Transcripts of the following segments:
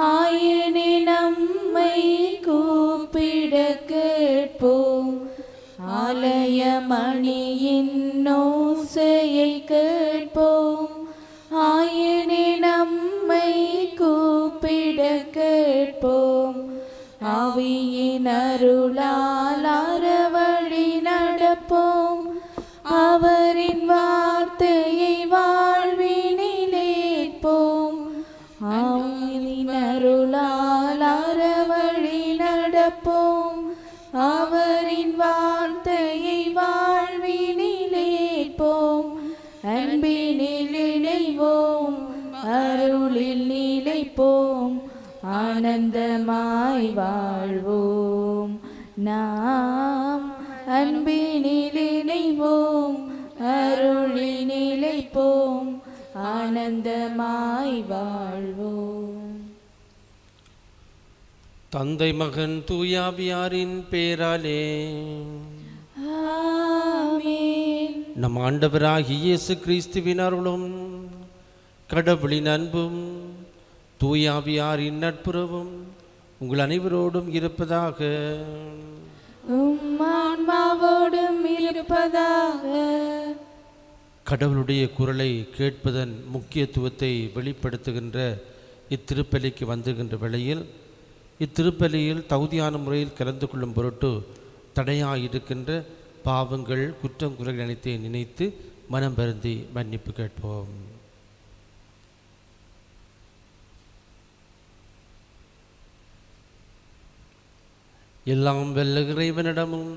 ஆயனே நம்மை கூப்பிட கேட்போம் ஆலயமணியின் ஓசையை கேட்போம். ஆயனே நம்மை கூப்பிட கேட்போம் ஆவியின் அருளால் அறவழி நடப்போம். அவரின் வா அருளில் நிலைப்போம். ஆனந்தமாய் வாழ்வோம். நாம் அன்பினில் இணைவோம். அருளில் நிலைப்போம். ஆனந்தமாய் வாழ்வோம். தந்தை மகன் தூயாவியாரின் பேராலே. நம் ஆண்டவராகிய இயேசு கிறிஸ்துவின் அருளும். கடவுளின் அன்பும் தூயாவியாரின் நட்புறவும் உங்கள் அனைவரோடும் இருப்பதாக. ஆன்மாவோடும் இருப்பதாக. கடவுளுடைய குரலை கேட்பதன் முக்கியத்துவத்தை வெளிப்படுத்துகின்ற இத்திருப்பலிக்கு வந்துகின்ற வேளையில் இத்திருப்பலியில் தகுதியான முறையில் கலந்து கொள்ளும் பொருட்டு தடையாயிருக்கின்ற பாவங்கள் குற்றம் குறைகள் அனைத்தை நினைத்து மனம் வருந்தி மன்னிப்பு கேட்போம். எல்லாம் வெல்ல இறைவனிடமும்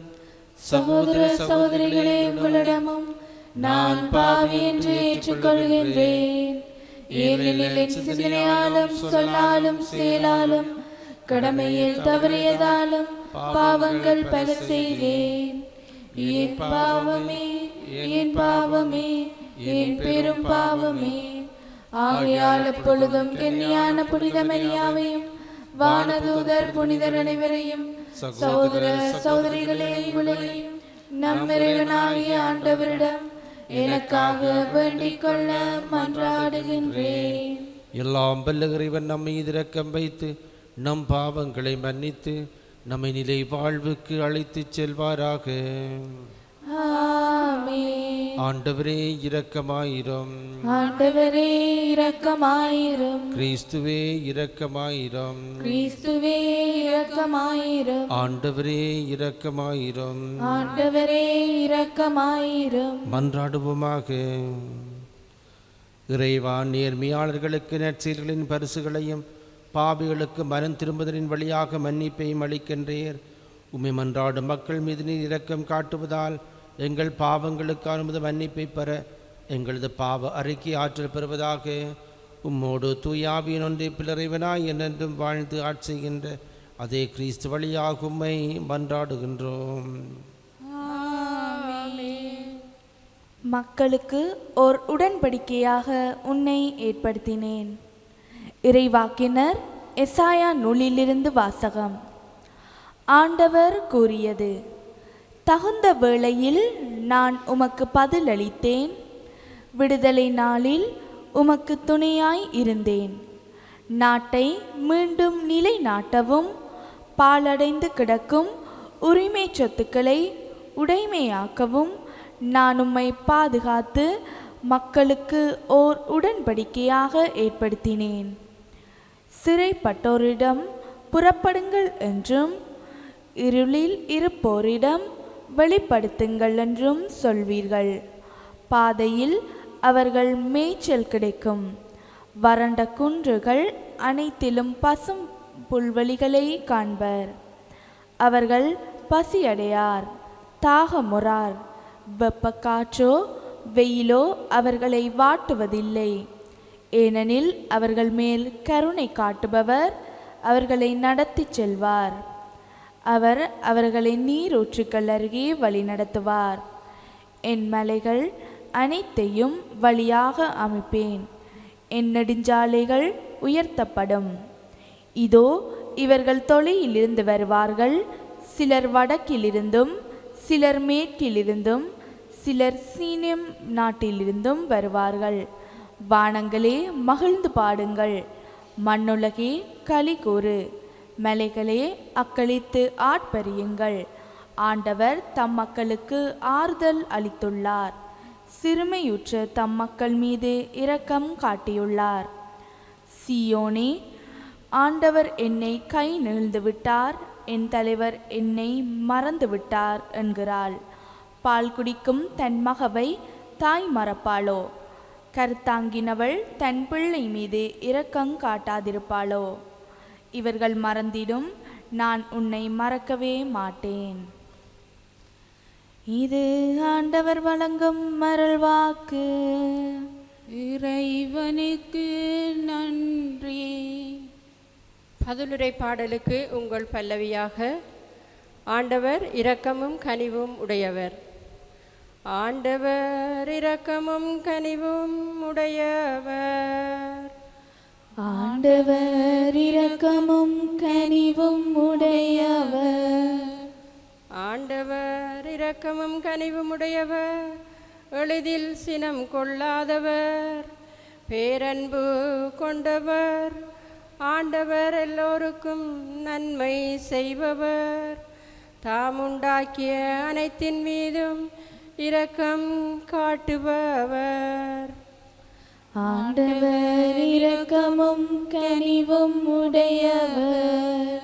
சகோதர சகோதரிகளே உங்களிடமும் நான் பாவி என்று ஏற்றுக்கொள்கின்றேன். ஏனெனில் சிந்தனையாலும் சொல்லாலும் செயலாலும் கடமையில் தவறியதாலும் பாவங்கள் பல செய்தேன் என் பாவமே என் பாவமே என் பெரும் பாவமே. ஆகையால் எப்பொழுதும் கென்னியான புனிதமரியாவையும் வானதூதர் புனிதர் அனைவரையும் சகோதர சகோதரிகளே உங்களையும் நம் இறைவனாகிய ஆண்டவரிடம் எனக்காக வேண்டிக் கொள்ள மன்றாடுகின்றேன் எல்லாம் வல்ல இறைவன் நம்மை இரக்கம் வைத்து நம் பாவங்களை மன்னித்து நம்மை நிலை வாழ்வுக்கு அழைத்துச் செல்வாராக. ஆண்டவரே இரக்கமாயிரும். ஆண்டவரே இரக்கமாயிரும். கிறிஸ்துவே இரக்கமாயிரும். கிறிஸ்துவே இரக்கமாயிரும். ஆண்டவரே இரக்கமாயிரும். ஆண்டவரே இரக்கமாயிரும். மன்றாடுவோமாக. இறைவா நேர்மையாளர்களுக்கு நற்செயல்களின் பரிசுகளையும் பாவிகளுக்கு மனம் திரும்புதலின் வழியாக மன்னிப்பையும் அளிக்கின்றீர். உம்மை மன்றாடும் மக்கள் மீது நீர் இரக்கம் காட்டுவதால் எங்கள் பாவங்களுக்கான உமது மன்னிப்பை பெற எங்களது பாவ அறிக்கை ஆற்றல் பெறுவதாக. உம்மோடு தூயாவின் ஒன்றை பிளறைவனாய் என்னென்றும் வாழ்ந்து ஆட்சிகின்ற அதே கிறிஸ்து வழியாக உம்மை மன்றாடுகின்றோம். மக்களுக்கு ஓர் உடன்படிக்கையாக உன்னை ஏற்படுத்தினேன். இறைவாக்கினர் எசாயா நூலிலிருந்து வாசகம். ஆண்டவர் கூறியது தகுந்த வேளையில் நான் உமக்கு பதிலளித்தேன். விடுதலை நாளில் உமக்கு துணையாய் இருந்தேன். நாட்டை மீண்டும் நிலைநாட்டவும் பாழடைந்து கிடக்கும் உரிமை சொத்துக்களை உடைமையாக்கவும் நான் உம்மை பாதுகாத்து மக்களுக்கு ஓர் உடன்படிக்கையாக ஏற்படுத்தினேன். சிறைப்பட்டோரிடம் புறப்படுங்கள் என்றும் இருளில் இருப்போரிடம் வெளிப்படுத்துங்கள் என்றும் சொல்வீர்கள். பாதையில் அவர்கள் மேய்ச்சல் கிடைக்கும். வறண்ட குன்றுகள் அனைத்திலும் பசும் புல்வெளிகளை காண்பர். அவர்கள் பசியடையார் தாகமுறார். வெப்ப காற்றோ வெயிலோ அவர்களை வாட்டுவதில்லை. ஏனெனில் அவர்கள் மேல் கருணை காட்டுபவர் அவர்களை நடத்திச் செல்வார். அவர் அவர்களை நீரூற்றுக்கள் அருகே வழி நடத்துவார். என் மலைகள் அனைத்தையும் வழியாக அமைப்பேன். என் நெடுஞ்சாலைகள் உயர்த்தப்படும். இதோ இவர்கள் தொலையிலிருந்து வருவார்கள். சிலர் வடக்கிலிருந்தும் சிலர் மேற்கிலிருந்தும் சிலர் சீனியம் நாட்டிலிருந்தும் வருவார்கள். வானங்களே மகிழ்ந்து பாடுங்கள். மண்ணுலகே களி கூறு. மலைகளே அக்களித்து ஆட்பறியுங்கள். ஆண்டவர் தம் மக்களுக்கு ஆறுதல் அளித்துள்ளார். சிறுமையுற்ற தம் மக்கள் மீது இரக்கம் காட்டியுள்ளார். சியோனே ஆண்டவர் என்னை கை நெகிழ்ந்து விட்டார் என் தலைவர் என்னை மறந்து விட்டார் என்கிறாள். பால் குடிக்கும் தன் மகவை தாய் மறப்பாளோ? கருத்தாங்கினவள் தன் பிள்ளை மீது இரக்கம் காட்டாதிருப்பாளோ? இவர்கள் மறந்திடும். நான் உன்னை மறக்கவே மாட்டேன். இது ஆண்டவர் வழங்கும் மரள்வாக்கு இறைவனுக்கு நன்றி. பதிலுரை பாடலுக்கு உங்கள் பல்லவியாக ஆண்டவர் இரக்கமும் கனிவும் உடையவர். ஆண்டவர் இரக்கமும் கனிவும் உடையவர். ஆண்டவர் இரக்கமும் கனிவும் உடையவர். ஆண்டவர் இரக்கமும் கனிவும் உடையவர். எளிதில் சினம் கொள்ளாதவர். பேரன்பு கொண்டவர். ஆண்டவர் எல்லோருக்கும் நன்மை செய்பவர். தாமுண்டாக்கிய அனைத்தின் மீதும் இரக்கம் காட்டுபவர். ஆண்டவர் இரக்கமும் கனிவும் உடையவர்.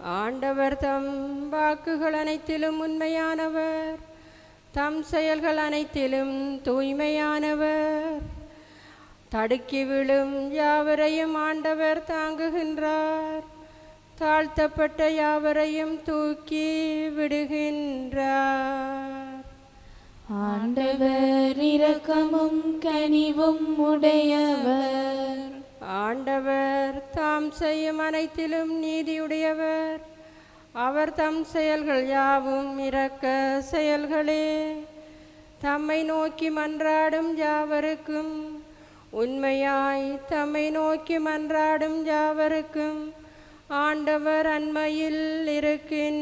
ஆண்டவர் தம் வாக்குகள் அனைத்திலும் உண்மையானவர். தம் செயல்கள் அனைத்திலும் தூய்மையானவர். தடுக்கி விழும் யாவரையும் ஆண்டவர் தாங்குகின்றார். தாழ்த்தப்பட்ட யாவரையும் தூக்கி விடுகின்றார். ஆண்டவர் இரக்கமும் கனிவும் உடையவர். ஆண்டவர் தாம் செய்யும் அனைத்திலும் நீதியுடையவர். அவர் தம் செயல்கள் யாவும் இரக்க செயல்களே. தம்மை நோக்கி மன்றாடும் யாவருக்கும் உண்மையாய் தம்மை நோக்கி மன்றாடும் யாவருக்கும் ஆண்டவர் அண்மையில் இருக்கின்றார்.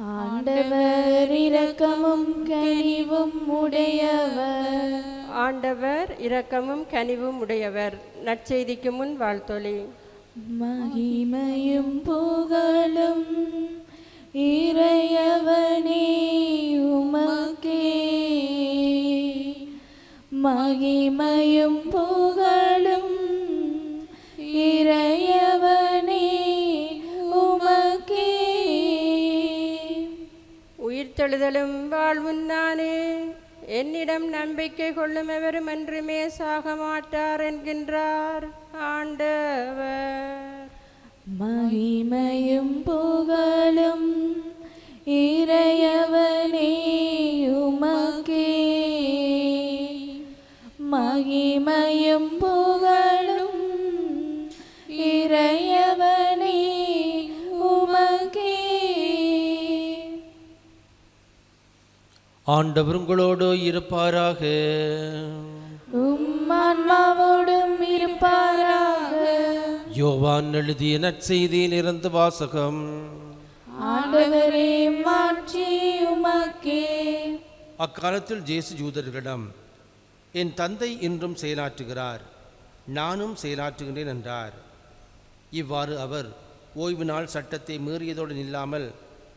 ஆண்டவர் இரக்கமும் கனிவும் உடையவர். ஆண்டவர் இரக்கமும் கனிவும் உடையவர். நற்செய்திக்கு முன் வாழ்த்தொலி மகிமையும் புகழும் இறையவனே உமக்கே. மகிமையும் புகழும் இறையவனே. உயிர்த்தெழுதலும் வாழ்வுந்தானே என்னிடம் நம்பிக்கை கொள்ளும் எவரும் என்றுமே சாக மாட்டார் என்கின்றார் ஆண்டவர். மகிமையும் புகழும் இறையவனே உமக்கே. மகிமையும் ஆண்டவர் உங்களோடு இருப்பாராக. உம் ஆன்மாவோடும் இருப்பாராக. யோவான் எழுதிய நற்செய்தியில் இருந்து வாசகம். ஆண்டவரே மாற்றி உமக்கே. அக்காலத்தில் ஜேசு யூதர்களிடம் என் தந்தை இன்றும் செயலாற்றுகிறார் நானும் செயலாற்றுகிறேன் என்றார். இவ்வாறு அவர் ஓய்வு நாள் சட்டத்தை மீறியதோடு நில்லாமல்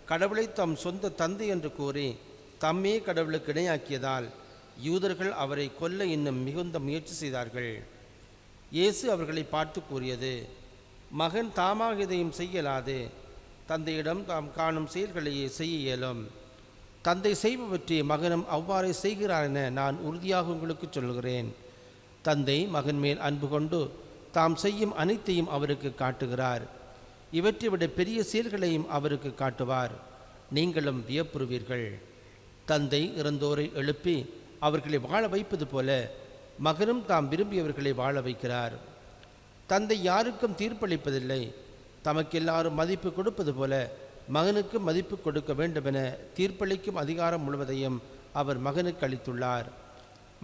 கடவுளை தம் சொந்த தந்தை என்று கூறி தம்மே கடவுளுக்கு இணையாக்கியதால் யூதர்கள் அவரை கொல்ல இன்னும் மிகுந்த முயற்சி செய்தார்கள். இயேசு அவர்களை பார்த்து கூறியது மகன் தாமாக இதையும் செய்யலாது. தந்தையிடம் தாம் காணும் செயல்களையே செய்ய இயலும். தந்தை செய்பவற்றை மகனும் அவ்வாறே செய்கிறார் என நான் உறுதியாக உங்களுக்கு சொல்கிறேன் தந்தை மகன் மேல் அன்பு கொண்டு தாம் செய்யும் அனைத்தையும் அவருக்கு காட்டுகிறார். இவற்றை விட பெரிய செயல்களையும் அவருக்கு காட்டுவார். நீங்களும் வியப்புறுவீர்கள். தந்தை இறந்தோரை எழுப்பி அவர்களை வாழ வைப்பது போல மகனும் தாம் விரும்பியவர்களை வாழ வைக்கிறார். தந்தை யாருக்கும் தீர்ப்பளிப்பதில்லை. தமக்கெல்லாரும் மதிப்பு கொடுப்பது போல மகனுக்கு மதிப்பு கொடுக்க வேண்டுமென தீர்ப்பளிக்கும் அதிகாரம் முழுவதையும் அவர் மகனுக்கு அளித்துள்ளார்.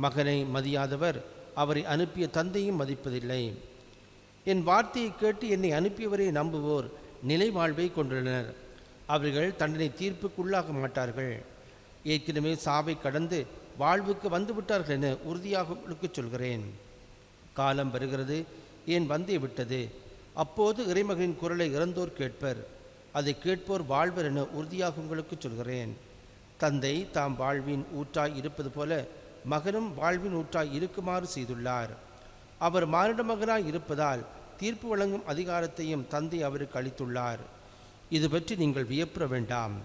மகனை மதியாதவர் அவரை அனுப்பிய தந்தையும் மதிப்பதில்லை. என் வார்த்தையை கேட்டு என்னை அனுப்பியவரை நம்புவோர் நிலை வாழ்வை கொண்டுள்ளனர். அவர்கள் தண்டனை தீர்ப்புக்குள்ளாக மாட்டார்கள். ஏற்கனவே சாவை கடந்து வாழ்வுக்கு வந்துவிட்டார்கள் என உறுதியாக உங்களுக்கு சொல்கிறேன். காலம் வருகிறது ஏன் வந்தே விட்டது? அப்போது இறைமகனின் குரலை இறந்தோர் கேட்பர். அதை கேட்போர் வாழ்வர் என உறுதியாக உங்களுக்கு சொல்கிறேன். தந்தை தாம் வாழ்வின் ஊற்றாய் இருப்பது போல மகனும் வாழ்வின் ஊற்றாய் இருக்குமாறு செய்துள்ளார். அவர் மானிட மகனாய் இருப்பதால் தீர்ப்பு வழங்கும் அதிகாரத்தையும் தந்தை அவருக்கு அளித்துள்ளார். இது பற்றி நீங்கள் வியப்புற வேண்டாம்.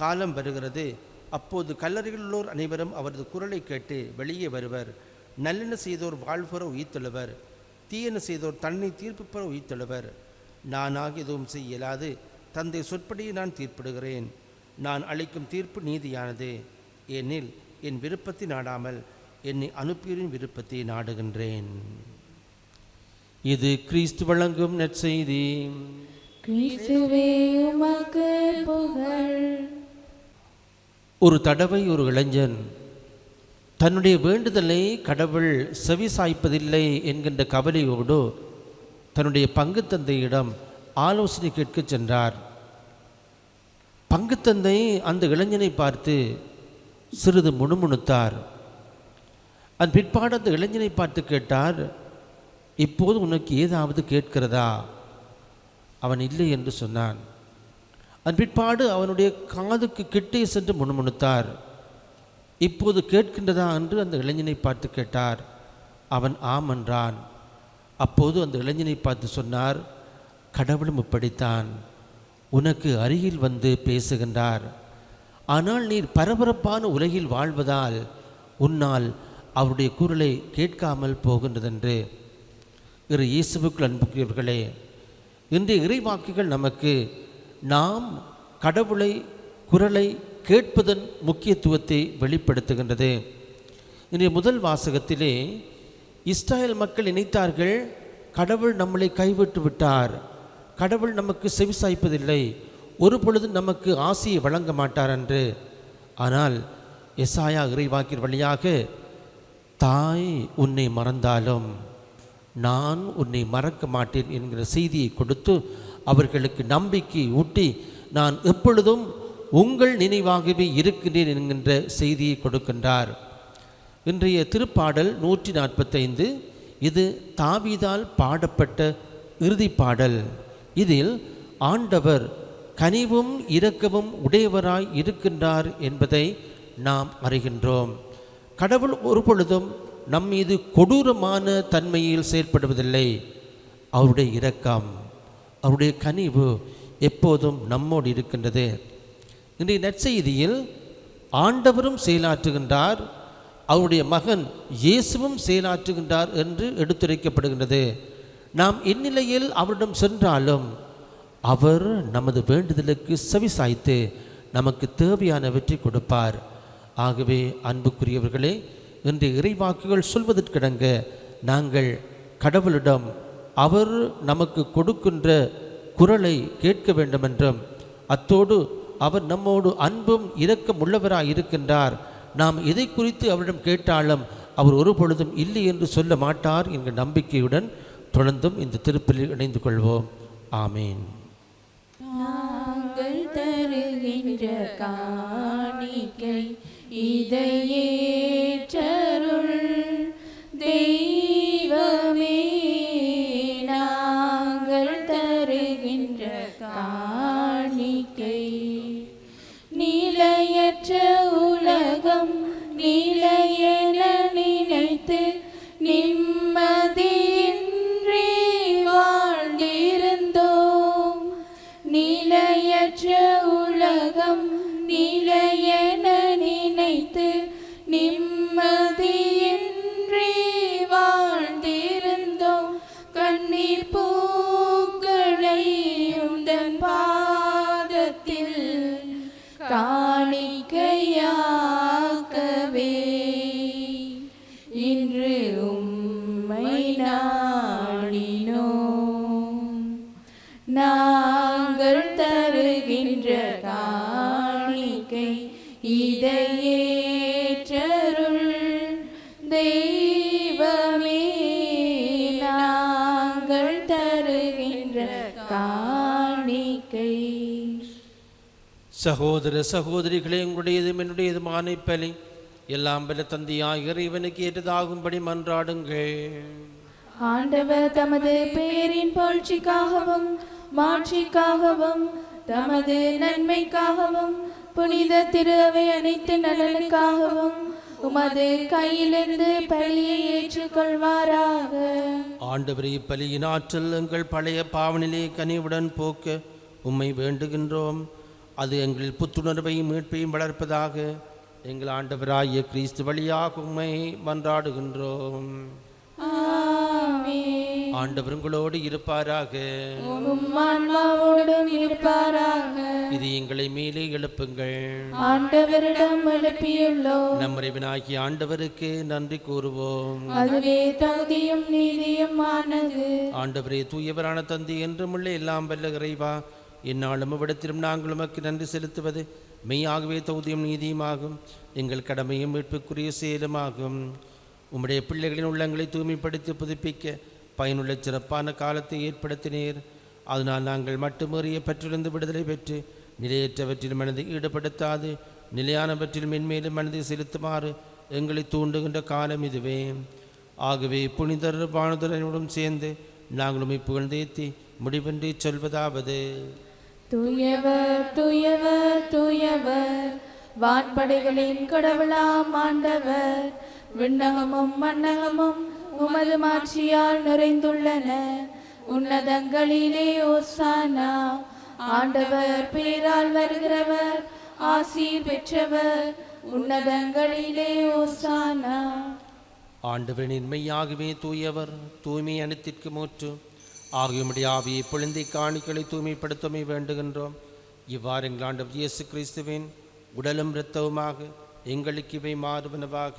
காலம் வருகிறது அப்போது கல்லறையில் உள்ளோர் அனைவரும் அவரது குரலை கேட்டு வெளியே வருவர். நல்லெண்ண செய்தோர் வாழ்வுற உயிர்த்தெழுவர். தீயென செய்தோர் தன்னை தீர்ப்பு பெற உயிர்த்தெழுவர். நானாக எதுவும் செய்ய இயலாது. தந்தை சொற்படியை நான் தீர்ப்பிடுகிறேன். நான் அளிக்கும் தீர்ப்பு நீதியானது. ஏனில் என் விருப்பத்தை நாடாமல் என்னை அனுப்பியரின் விருப்பத்தை நாடுகின்றேன். இது கிறிஸ்து வழங்கும் நற்செய்தி. கிறிஸ்துவே உமக்கு புகழ். ஒரு தடவை ஒரு இளைஞன் தன்னுடைய வேண்டுதலை கடவுள் செவி சாய்ப்பதில்லை என்கின்ற கவலையோடு தன்னுடைய பங்கு தந்தையிடம் ஆலோசனை கேட்கச் சென்றார். பங்குத்தந்தை அந்த இளைஞனை பார்த்து சிறிது முணுமுணுத்தார். அதன் பிற்பாடு அந்த இளைஞனை பார்த்து கேட்டார் இப்போது உனக்கு ஏதாவது கேட்கிறதா? அவன் இல்லை என்று சொன்னான். அதன் பிற்பாடு அவனுடைய காதுக்கு கிட்டே சென்று முணுமுணுத்தார். இப்போது கேட்கின்றதா என்று அந்த இளைஞனை பார்த்து கேட்டார். அவன் ஆம் என்றான். அப்போது அந்த இளைஞனை பார்த்து சொன்னார் கடவுளும் இப்படித்தான். உனக்கு அருகில் வந்து பேசுகின்றார். ஆனால் நீர் பரபரப்பான உலகில் வாழ்வதால் உன்னால் அவருடைய குரலை கேட்காமல் போகின்றதென்று. இரு இயேசுவுக்குள் அன்புக்குரியவர்களே இன்றைய இறைவாக்குகள் நமக்கு நாம் கடவுளை குரலை கேட்பதன் முக்கியத்துவத்தை வெளிப்படுத்துகின்றது. இன்றைய முதல் வாசகத்திலே இஸ்ராயல் மக்கள் நினைத்தார்கள் கடவுள் நம்மளை கைவிட்டு விட்டார். கடவுள் நமக்கு செவிசாய்ப்பதில்லை ஒரு பொழுது நமக்கு ஆசையை வழங்க மாட்டார் என்று ஆனால் எசாயா இறைவாக்கின் வழியாக தாய் உன்னை மறந்தாலும் நான் உன்னை மறக்க மாட்டேன் என்கிற செய்தியை கொடுத்து அவர்களுக்கு நம்பிக்கை ஊட்டி நான் எப்பொழுதும் உங்கள் நினைவாகவே இருக்கின்றேன் என்கின்ற செய்தியை கொடுக்கின்றார். இன்றைய திருப்பாடல் நூற்றி நாற்பத்தைந்து இது தாவிதால் பாடப்பட்ட இறுதி பாடல். இதில் ஆண்டவர் கனிவும் இரக்கமும் உடையவராய் இருக்கின்றார் என்பதை நாம் அறிகின்றோம். கடவுள் ஒரு பொழுதும் நம் மீது கொடூரமான தன்மையில் செயற்படுவதில்லை. அவருடைய இரக்கம் அவருடைய கனிவு எப்போதும் நம்மோடு இருக்கின்றது. இன்றைய நற்செய்தியில் ஆண்டவரும் செயலாற்றுகின்றார் அவருடைய மகன் இயேசுவும் செயலாற்றுகின்றார் என்று எடுத்துரைக்கப்படுகின்றது. நாம் இந்நிலையில் அவரிடம் சென்றாலும் அவர் நமது வேண்டுதலுக்கு செவிசாய்த்து நமக்கு தேவையானவற்றை கொடுப்பார். ஆகவே அன்புக்குரியவர்களே இன்றைய இறைவாக்குகள் சொல்வதற்கிடங்க நாங்கள் கடவுளிடம் அவர் நமக்கு கொடுக்கின்ற குரலை கேட்க வேண்டுமென்றும் அத்தோடு அவர் நம்மோடு அன்பும் இரக்கம் இருக்கின்றார் நாம் எதை குறித்து அவரிடம் கேட்டாலும் அவர் ஒரு பொழுதும் இல்லை என்று சொல்ல மாட்டார் என்கிற நம்பிக்கையுடன் தொடர்ந்தும் இந்த திருப்பலில் இணைந்து கொள்வோம். ஆமீன். நாங்கள் தருகின்ற காணிக்கை இதையேற்றருள். Maybe. காணிக்கை. சகோதர சகோதரிகளே உங்களுடையதும் என்னுடையதும் ஆணைப்பலி. எல்லாம் பல தந்தையாக இறைவனுக்கு ஏற்றதாகும்படி மன்றாடுங்கள். ஆண்டவர் தமது பேரின் புகழ்ச்சிக்காகவும் மாட்சிக்காகவும் தமது நன்மைக்காகவும் புனித திருவை அனைத்து நலனுக்காகவும் உமது கையிலிருந்து பலியை ஏற்றுக்கொள்வாராக. ஆண்டவரே இப்பலியின் ஆற்றல் எங்கள் பழைய பாவனிலே கனிவுடன் போக்க உம்மை வேண்டுகின்றோம். அது எங்கள் புத்துணர்வையும் மீட்பையும் வளர்ப்பதாக எங்கள் ஆண்டவராகிய கிறிஸ்து வழியாக உம்மை மன்றாடுகின்றோம். ஆண்டவர் உங்களோடு இருப்பாராக இருப்பாராக. இது எங்களை மேலே எழுப்புங்கள். ஆண்டவரிடம் எழுப்பியுள்ளோம். நம்முறைவனாகிய ஆண்டவருக்கு நன்றி கூறுவோம். அதுவே தகுதியும் நீதியும் ஆனது. ஆண்டவரே தூயவரான தந்தை என்றுமுள்ள எல்லாம் வல்ல இறைவா என்னாலும் இவ்விடத்திலும் நாங்கள் உமக்கு நன்றி செலுத்துவது மெய்யாகவே தகுதியும் நீதியுமாகும் எங்கள் கடமையும் மீட்புக்குரிய செயலுமாகும் உம்முடைய பிள்ளைகளின் உள்ளங்களை தூய்மைப்படுத்தி புதுப்பிக்க பயனுள்ள சிறப்பான காலத்தை ஏற்படுத்தினீர். அதனால் நாங்கள் மட்டுமறிய பற்றிலிருந்து விடுதலை பெற்று நிலையற்றவற்றில் மனதை ஈடுபடுத்தாது நிலையானவற்றில் மென்மேலும் மனதை செலுத்துமாறு எங்களை தூண்டுகின்ற காலம் இதுவே. ஆகவே புனிதர் வானுதலனுடன் சேர்ந்து நாங்களும் உம்மை புகழ்ந்தேத்தி முடிவின்றி சொல்வதாவது. தூயவர் தூயவர் தூயவர் வான்படைகளின் கடவுளாம் ஆண்டவர். விண்ணகமும் மன்னகமும் உமது மாட்சியால் நிறைந்துள்ளன. உன்னதங்களிலே ஓசானா. ஆண்டவர் பேரால் வருகிறவர் ஆசீர் பெற்றவர் உன்னதங்களிலே ஓசானா. ஆண்டவனின் மெய்யாகவே தூயவர் தூய்மை அனைத்திற்கு மூற்று. ஆகியமுடைய ஆவியை பொழுந்தை காணிக்களை தூய்மைப்படுத்தமை வேண்டுகின்றோம். இவ்வாறு எங்கள் ஆண்டவர் இயேசு கிறிஸ்துவின் உடலும் இரத்தவுமாக எங்களுக்கு இவை மாறுவனவாக.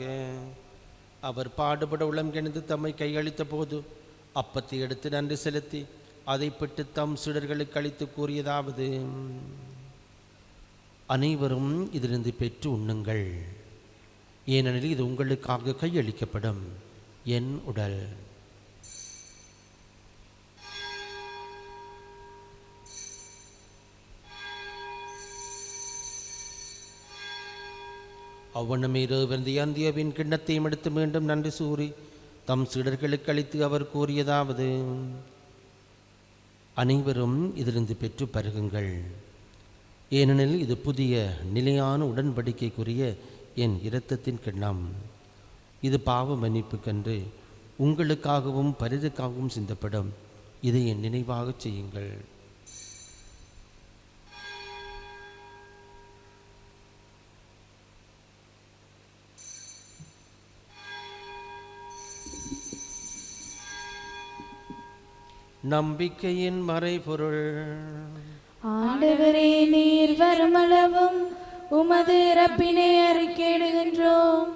அவர் பாடுபட உளம் கிணந்து தம்மை கையளித்த போது அப்பத்தை எடுத்து நன்றி செலுத்தி அதை பெற்று தம் சிடர்களுக்கு அளித்து கூறியதாவது அனைவரும் இதிலிருந்து பெற்று உண்ணுங்கள். ஏனெனில் இது உங்களுக்காக கையளிக்கப்படும். என் உடல். அவ்வண்ணமே இருந்த அந்தியாவின் கிண்ணத்தையும் எடுத்து மீண்டும் நன்றி சூறி தம் சீடர்களுக்கு அளித்து அவர் கூறியதாவது அனைவரும் இதிலிருந்து பெற்று பருகுங்கள். ஏனெனில் இது புதிய நிலையான உடன்படிக்கைக்குரிய என் இரத்தத்தின் கிண்ணம். இது பாவ மன்னிப்புக்கன்று உங்களுக்காகவும் பரிதுக்காகவும் சிந்தப்படும். இதை என் நினைவாகச் செய்யுங்கள். நம்பிக்கையின் மறைபொருள். ஆண்டவரே நீர் வருமளவும் உமது இறப்பினை அறிக்கையிடுகின்றோம்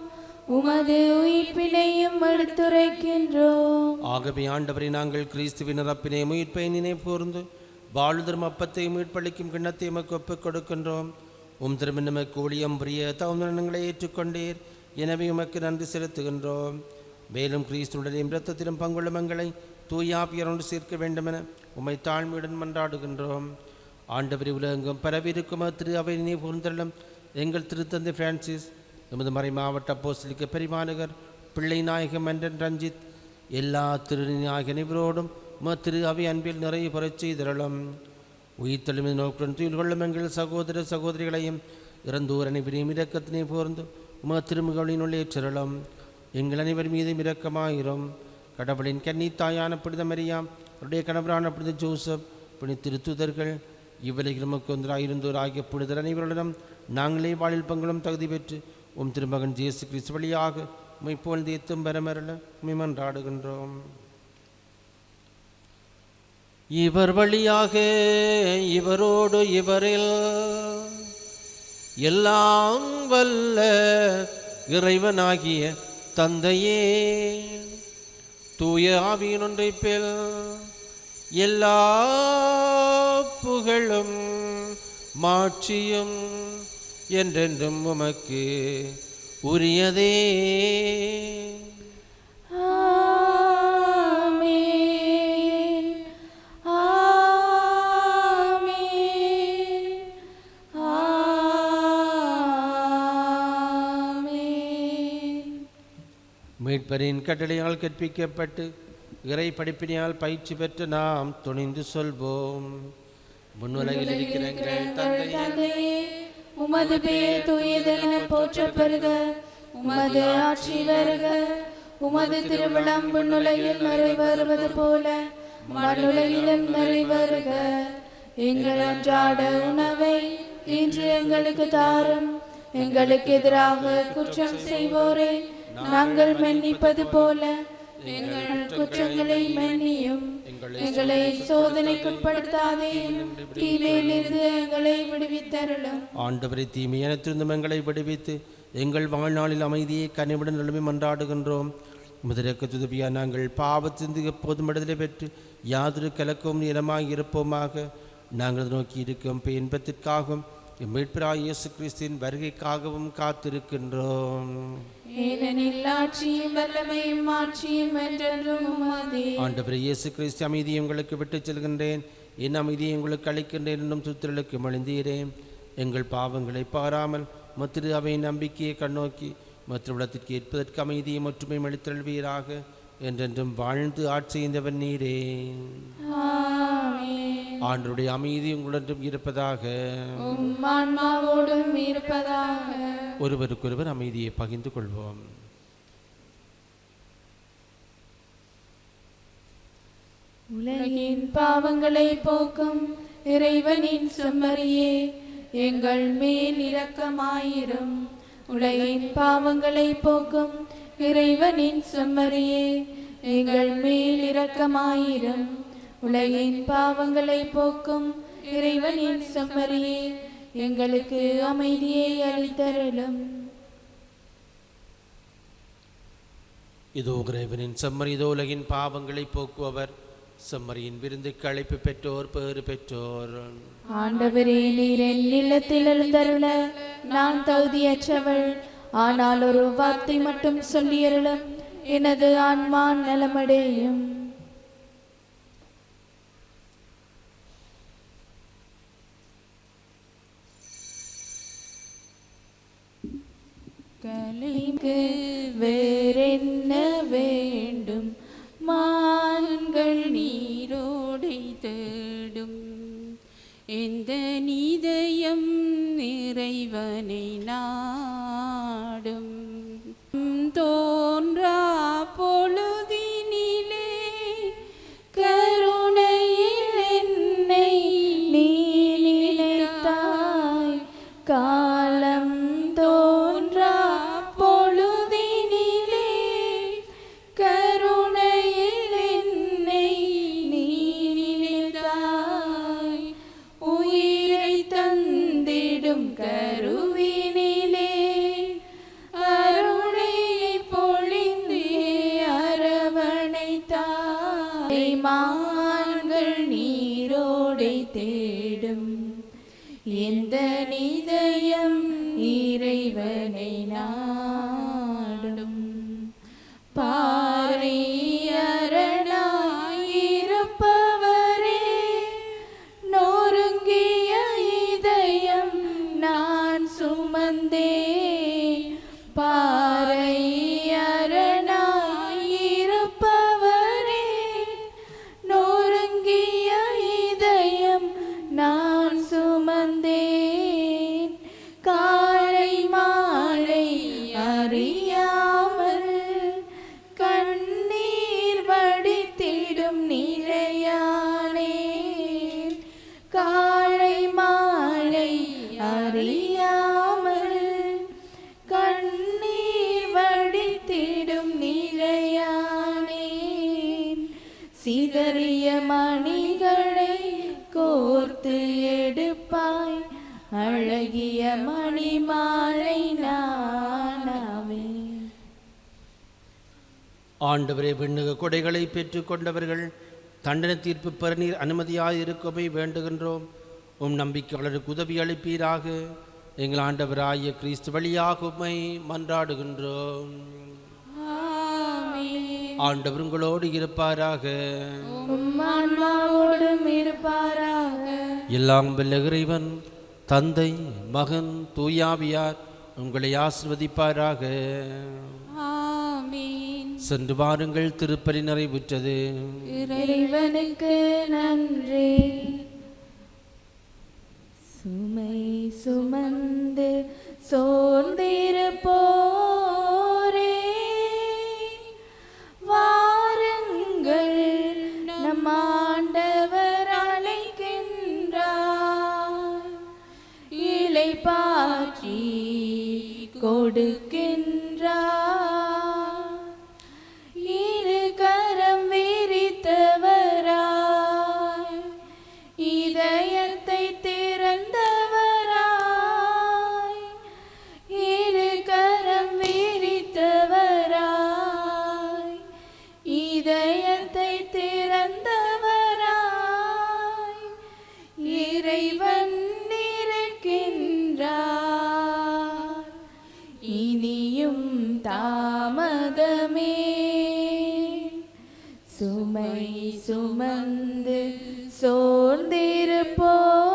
உமது உயிர்ப்பினையும் எடுத்துரைக்கின்றோம். ஆகவே ஆண்டவரை நாங்கள் கிறிஸ்துவின் இறப்பினை மீட்பை நினைப்பூர்ந்து வாழ்தரும் அப்பத்தை மீட்பளிக்கும் கிண்ணத்தை எமக்கு ஒப்புக் கொடுக்கின்றோம் உம் திரும்ப நமக்கு ஊழியம் புரிய தகுந்தனங்களை ஏற்றுக்கொண்டீர். எனவே உமக்கு நன்றி செலுத்துகின்றோம். மேலும் கிறிஸ்துடனையும் இரத்தத்திலும் பங்குள்ள எங்களை தூயாப்பியரோடு சேர்க்க வேண்டுமென உம்மை தாழ்மையுடன் மன்றாடுகின்றோம். ஆண்டவரி உலகெங்கும் பரவிருக்கும் திரு அவை நினைவு எங்கள் திருத்தந்தை பிரான்சிஸ் எமது மறை மாவட்ட போஸ்டலிக்க பெரிமாநகர் பிள்ளை நாயகம் மன்றன் ரஞ்சித் எல்லா திருநாயக அனைவரோடும் ம திரு அவை அன்பில் நிறைய புரட்சி செய்திரளும். உயிர்த்தெழுமை நோக்குடன் துயில் கொள்ளும் எங்கள் சகோதர சகோதரிகளையும் இறந்தோர் அனைவரையும் இரக்கத்தினை போர்ந்து உம திருமுகளினுள்ளே சிரளும் எங்கள் அனைவர் மீதும் இரக்கமாயிரும். கடவுளின் கன்னி தாயான புனித மரியாம் அவருடைய கணவரான புனித ஜோசப் புனித திருத்துதர்கள் இவ்வுலகில் நமக்கு ஒன்றாயிருந்தோர் ஆகிய புனிதர் அனைவருடனும் நாங்களே வாழில் பங்களும் தகுதி பெற்று உம் திருமகன் ஜேசு கிறிஸ்து வழியாக உம்மை போல் தேத்தும் பெறமரல உம்மை இவர் வழியாக இவரோடு இவரில் எல்லாம் வல்ல இறைவனாகிய தந்தையே. தூய ஆவியின் ஒன்றைப்பில் எல்லா புகழும் மாட்சியும் என்றென்றும் உமக்கு உரியதே. மீட்பரின் கட்டளையால் கற்பிக்கப்பட்டு இறை படிப்பினையால் பயிற்சி பெற்று நாம் துணிந்து சொல்வோம். முன்னுலகில் இருக்கிற தந்தையே உமது பேர் தூயதென பெறுக உமது ஆட்சி வருக. உமது திருவிழம் விண்ணுலகில் நிறைவேறுவது போல மண்ணுலகிலும் நிறைவேறுக. எங்கள் அன்றாட உணவை இன்று எங்களுக்கு தாரும். எங்களுக்கு எதிராக குற்றம் செய்வோரை. நாங்கள் மன்னிப்பது போல எங்கள் குற்றங்களை மன்னியும். எங்களை சோதனைக்குட்படுத்தாதேயும் தீமையிலிருந்து எங்களை விடுவித்தருளும். ஆண்டவரை தீமையான எங்களை விடுவித்து எங்கள் வாழ்நாளில் அமைதியை கனிவுடன் நிலைமை மன்றாடுகின்றோம். முதலுக்கு துதுபியா நாங்கள் பாவத்திலிருந்து எப்போதும் விடுதலை பெற்று யாதொரு கலக்கവും நிலமாய் இருப்போமாக. நாங்கள் நோக்கி இருக்கும் இன்பத்திற்காகவும் மீட்பராய் இயேசு கிறிஸ்துவின் வருகைக்காகவும் காத்திருக்கின்றோம். ஆண்டவரே இயேசு கிறிஸ்து அமைதியை உங்களுக்கு விட்டுச் செல்கின்றேன். என் அமைதியை உங்களுக்கு அளிக்கின்றேன் என்னும் சுத்திரலுக்கு மொழிந்தீரேன் எங்கள் பாவங்களை பாராமல் மத்திரு அவை நம்பிக்கையை கண்ணோக்கி மற்ற உலகத்திற்கு ஏற்பதற்கு அமைதியை ஒற்றுமை அளித்தல்வீராக என்றென்றும் வாழ்ந்து ஆட்சியந்தவன் நீரே. ஆண்டருடைய அமைதி உங்களுடன் இருப்பதாக. இருப்பதாக. ஒருவருக்கொருவர் அமைதியை பகிர்ந்து கொள்வோம். உலகின் பாவங்களை போக்கும் இறைவனின் செம்மறியே எங்கள் மேல் இரக்கமாயிரும். உலகின் பாவங்களை போக்கும் இறைவனின் செம்மறியே எங்கள் மேல் இரக்கமாயிரும். உலகின் பாவங்களை போக்கும் இறைவனின் செம்மறியே எங்களுக்கு அமைதியை அளித்தருளும். இதோ இறைவனின் செம்மறி இதோ உலகின் பாவங்களை போக்குபவர். செம்மறியின் விருந்துக்கு அழைப்பு பெற்றோர் பேறு பெற்றோர். ஆண்டவரே நீர் என் இல்லத்தில் எழுந்தருள நான் தகுதியற்றவள். ஆனால் ஒரு வார்த்தை மட்டும் சொல்லியருளும் எனது ஆன்மா நலமடையும். கலைக்கு வேறென்ன வேண்டும்? மான்கள் நீரோடை தேடும். எந்த நீதயம் இறைவனை நான் இறைவனை சிதறிய மணிகளை கோர்த்து எடுப்பாய். அழகிய மணி மாலை நானாவே. ஆண்டவரே விண்ணுக கொடைகளை பெற்றுக்கொண்டவர்கள் தண்டனை தீர்ப்பு பெற நீர் அனுமதியாயிருக்கவே வேண்டுகின்றோம். உம் நம்பிக்கையாளருக்கு உதவி அளிப்பீராக. எங்கள் ஆண்டவராகிய கிறிஸ்து வழியாக உம்மை மன்றாடுகின்றோம். ஆண்டவர் உங்களோடு இருப்பாராக. இருப்பாராக. எல்லாம் இறைவன் தந்தை மகன் தூயாவியார் உங்களை ஆசிர்வதிப்பாராக. சென்று வாருங்கள் திருப்பலி நிறைவுற்றது. இறைவனுக்கு நன்றி. சுமை சுமந்து சோந்தே உம்மை சுமந்து சோர்ந்திருப்போம்.